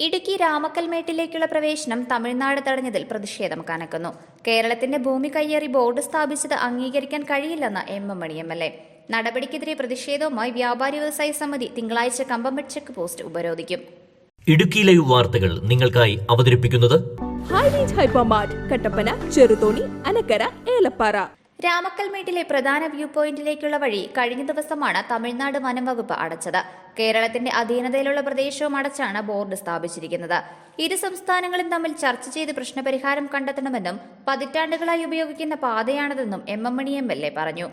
ഇടുക്കി രാമക്കൽമേട്ടിലേക്കുള്ള പ്രവേശനം തമിഴ്നാട് തടഞ്ഞതിൽ പ്രതിഷേധം കനക്കുന്നു. കേരളത്തിന്റെ ഭൂമി കയ്യേറി ബോർഡ് സ്ഥാപിച്ചത് അംഗീകരിക്കാൻ കഴിയില്ലെന്ന് M M Mani M L A. നടപടിക്കെതിരെ പ്രതിഷേധവുമായി വ്യാപാരി വ്യവസായ സമിതി തിങ്കളാഴ്ച കമ്പംമെട്ട് ചെക്ക് പോസ്റ്റ് ഉപരോധിക്കും. ഇടുക്കി ലൈവ് വാർത്തകൾ നിങ്ങൾക്കായി അവതരിപ്പിക്കുന്നത് കട്ടപ്പന ചെറുതോണി അനക്കര ഏലപ്പാറ. രാമക്കൽമേട്ടിലെ പ്രധാന വ്യൂ പോയിന്റിലേക്കുള്ള വഴി കഴിഞ്ഞ ദിവസമാണ് തമിഴ്നാട് വനംവകുപ്പ് അടച്ചത്. കേരളത്തിന്റെ അധീനതയിലുള്ള പ്രദേശവും അടച്ചാണ് ബോർഡ് സ്ഥാപിച്ചിരിക്കുന്നത്. ഇരു സംസ്ഥാനങ്ങളും തമ്മിൽ ചർച്ച ചെയ്ത് പ്രശ്നപരിഹാരം കണ്ടെത്തണമെന്നും പതിറ്റാണ്ടുകളായി ഉപയോഗിക്കുന്ന പാതയാണിതെന്നും M M Mani M L A പറഞ്ഞു.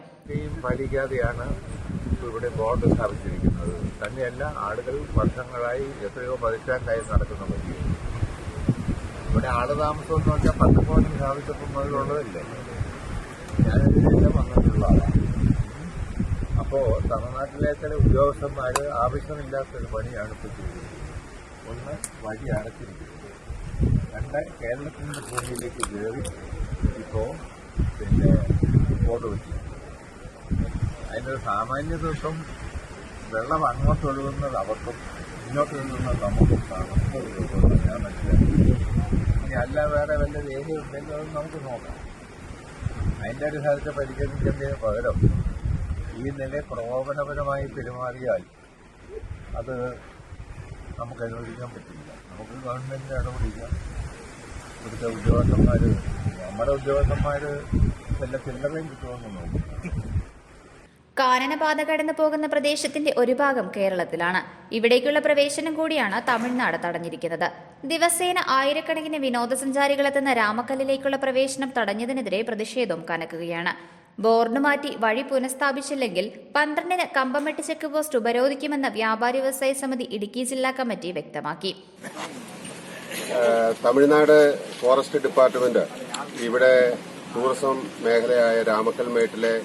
ഇവിടെ ബോർഡ് സ്ഥാപിച്ചിരിക്കുന്നത്. തന്നെയല്ല ആളുകൾ വർഷങ്ങളായി എത്രയോ പതിറ്റാണ്ടായി നടക്കുന്ന പദ്ധതി ഇവിടെ ആളുതാമസം എന്ന് പറഞ്ഞാൽ പത്ത് പോയിന്റ് സ്ഥാപിച്ചപ്പോൾ മുതലുള്ളതല്ലേ ഞാനിതിനെല്ലാം വന്നിട്ടുള്ള ആളാണ്. അപ്പോൾ തമിഴ്നാട്ടിലെ ചില ഉദ്യോഗസ്ഥന്മാർ ആവശ്യമില്ലാത്തൊരു പണിയാണ് ഇപ്പോൾ ചെയ്തത് ഒന്ന് വഴി അടച്ചിരിക്കുന്നത് രണ്ട് കേരളത്തിന്റെ ഭൂമിയിലേക്ക് കയറി ഇപ്പോൾ പിന്നെ ബോർഡ് വെച്ചു. അതിനൊരു സാമാന്യ ദിവസം വെള്ളം അങ്ങോട്ട് ഒഴുകുന്നത് അവർക്കും ഇങ്ങോട്ട് ഒഴുകുന്നത് നമുക്കും കാണുന്നത് ഞാൻ മനസ്സിലാക്കി. ഇനി അല്ല വേറെ വല്ല ഏരിയ ഉണ്ടെങ്കിൽ അത് നമുക്ക് നോക്കാം. അതിന്റെ അടിസ്ഥാനത്തെ പരിഗണിക്കുന്നതിന് പകരം ഈ നില പ്രകോപനപരമായി പെരുമാറിയാൽ അത് നമുക്ക് അനുവദിക്കാൻ പറ്റില്ല. നമുക്ക് ഗവൺമെന്റ് ഇടപെടില്ല ഇവിടുത്തെ ഉദ്യോഗസ്ഥന്മാർ നമ്മുടെ ഉദ്യോഗസ്ഥന്മാർ വല്ല ചില്ലറയും കിട്ടുമെന്ന് നോക്കും കാനനപാത കടന്നു പോകുന്ന പ്രദേശത്തിന്റെ ഒരു ഭാഗം കേരളത്തിലാണ്. ഇവിടേക്കുള്ള പ്രവേശനം കൂടിയാണ് തമിഴ്നാട് തടഞ്ഞിരിക്കുന്നത്. ദിവസേന ആയിരക്കണക്കിന് വിനോദസഞ്ചാരികളെത്തുന്ന രാമക്കല്ലിലേക്കുള്ള പ്രവേശനം തടഞ്ഞതിനെതിരെ പ്രതിഷേധം കനക്കുകയാണ്. ബോർഡ് മാറ്റി വഴി പുനഃസ്ഥാപിച്ചില്ലെങ്കിൽ പന്ത്രണ്ടിന് കമ്പമെട്ട് ചെക്ക് പോസ്റ്റ് ഉപരോധിക്കുമെന്ന് വ്യാപാരി വ്യവസായ സമിതി ഇടുക്കി ജില്ലാ കമ്മിറ്റി വ്യക്തമാക്കി. തമിഴ്നാട് ഫോറസ്റ്റ് ഡിപ്പാർട്ട്മെന്റ് ഇവിടെ ടൂറിസം മേഖലയായ രാമക്കൽമേട്ടിലെ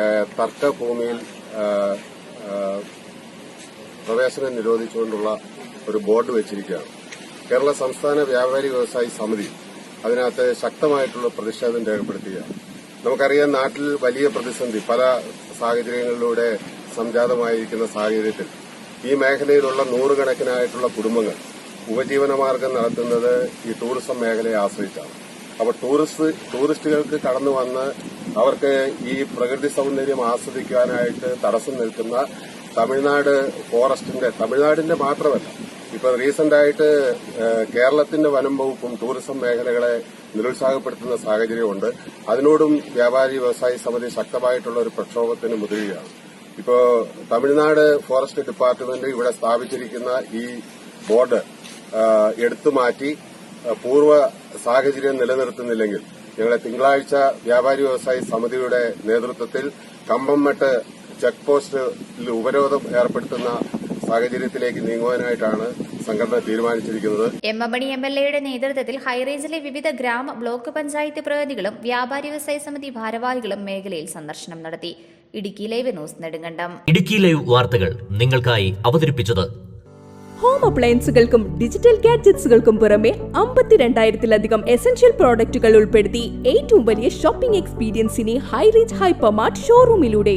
ഏഹ് തർക്ക ഭൂമിയിൽ ഏഹ് ഏഹ് പ്രവേശനം നിരോധിച്ചുകൊണ്ടുള്ള ഒരു ബോർഡ് വെച്ചിരിക്കുകയാണ്. കേരള സംസ്ഥാന വ്യാപാരി വ്യവസായി സമിതി അതിനകത്ത് ശക്തമായിട്ടുള്ള പ്രതിഷേധം രേഖപ്പെടുത്തുകയാണ്. നമുക്കറിയാം നാട്ടിൽ വലിയ പ്രതിസന്ധി പല സാഹചര്യങ്ങളിലൂടെ സംജാതമായിരിക്കുന്ന സാഹചര്യത്തിൽ ഈ മേഖലയിലുള്ള നൂറുകണക്കിനായിട്ടുള്ള കുടുംബങ്ങൾ ഉപജീവനമാർഗം നടത്തുന്നത് ഈ ടൂറിസം മേഖലയെ ആശ്രയിച്ചാണ്. അപ്പോൾ ടൂറിസ്റ്റ് ടൂറിസ്റ്റുകൾക്ക് കടന്നു വന്ന് അവർക്ക് ഈ പ്രകൃതി സൗന്ദര്യം ആസ്വദിക്കാനായിട്ട് തടസ്സം നിൽക്കുന്ന തമിഴ്നാട് ഫോറസ്റ്റിന്റെ തമിഴ്നാടിന്റെ മാത്രമല്ല ഇപ്പൊ റീസെന്റ് ആയിട്ട് കേരളത്തിന്റെ വനം വകുപ്പും ടൂറിസം മേഖലകളെ നിരുത്സാഹപ്പെടുത്തുന്ന സാഹചര്യമുണ്ട്. അതിനോടും വ്യാപാരി വ്യവസായി സമിതി ശക്തമായിട്ടുള്ള ഒരു പ്രക്ഷോഭത്തിന് മുതിരുകയാണ്. ഇപ്പോ തമിഴ്നാട് ഫോറസ്റ്റ് ഡിപ്പാർട്ട്മെന്റ് ഇവിടെ സ്ഥാപിച്ചിരിക്കുന്ന ഈ ബോർഡ് എടുത്തുമാറ്റി പൂർവ സാഹചര്യം നിലനിർത്തുന്നില്ലെങ്കിൽ ഞങ്ങളെ തിങ്കളാഴ്ച വ്യാപാരി വ്യവസായി സമിതിയുടെ നേതൃത്വത്തിൽ കമ്പംമെട്ട് ചെക്ക് പോസ്റ്റിൽ ഉപരോധം ഏർപ്പെടുത്തുന്ന സാഹചര്യത്തിലേക്ക് നീങ്ങുവാനായിട്ടാണ് സംഘടന തീരുമാനിച്ചിരിക്കുന്നത്. M M Mani M L എയുടെ നേതൃത്വത്തിൽ ഹൈറേഞ്ചിലെ വിവിധ ഗ്രാമ ബ്ലോക്ക് പഞ്ചായത്ത് പ്രതിനിധികളും വ്യാപാരി വ്യവസായ സമിതി ഭാരവാഹികളും മേഖലയിൽ സന്ദർശനം നടത്തി. Idukki live news Nedumkandam. Idukki live വാർത്തകൾ നിങ്ങൾക്കായി അവതരിപ്പിച്ചത് ഹോം അപ്ലയൻസുകൾക്കും ഡിജിറ്റൽ ഗാഡ്ജറ്റ്സുകൾക്കും പുറമെ അമ്പത്തിരണ്ടായിരത്തിലധികം എസൻഷ്യൽ പ്രോഡക്റ്റുകൾ ഉൾപ്പെടുത്തി ഏറ്റവും വലിയ ഷോപ്പിംഗ് എക്സ്പീരിയൻസിനെ ഹൈറേഞ്ച് ഹൈപ്പർമാർട്ട് ഷോറൂമിലൂടെ